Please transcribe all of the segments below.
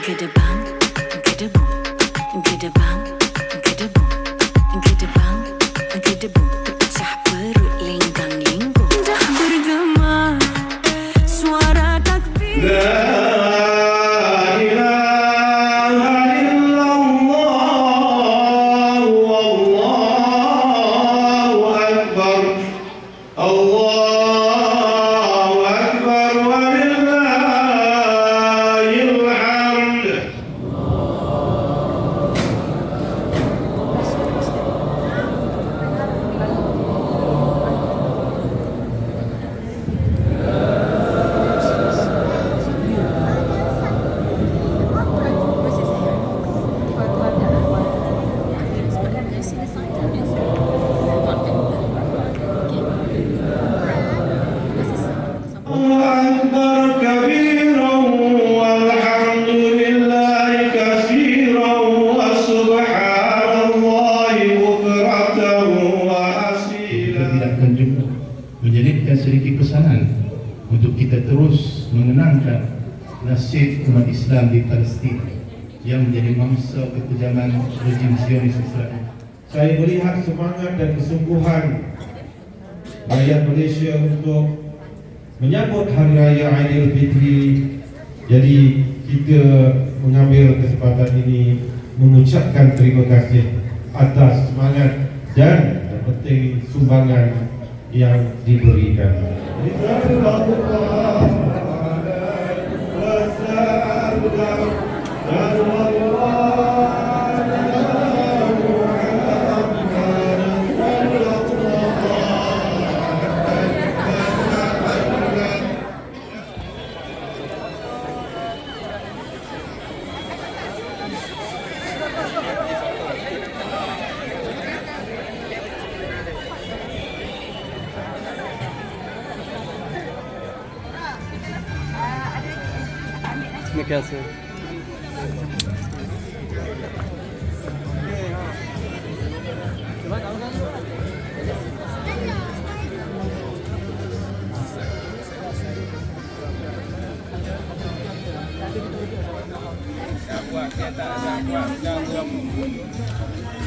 Goodbye. Menjadikan sedikit pesanan untuk kita terus mengenangkan nasib umat Islam di Palestin yang menjadi mangsa kekejaman rejim Zionis Israel. Saya melihat semangat dan kesungguhan rakyat Malaysia untuk menyambut Hari Raya Aidilfitri. Jadi kita mengambil kesempatan ini mengucapkan terima kasih atas semangat dan penting sumbangan yang diberikan. আপনাকে আছে Hãy subscribe cho kênh Ghiền Mì Gõ Để không bỏ lỡ những video hấp dẫn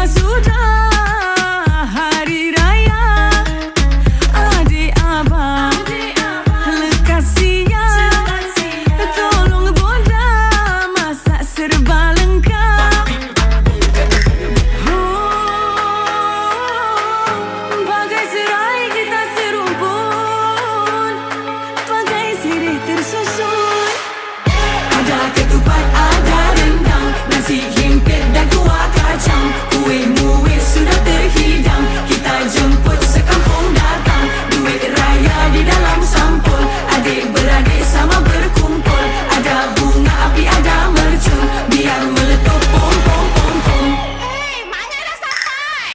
Mas o drama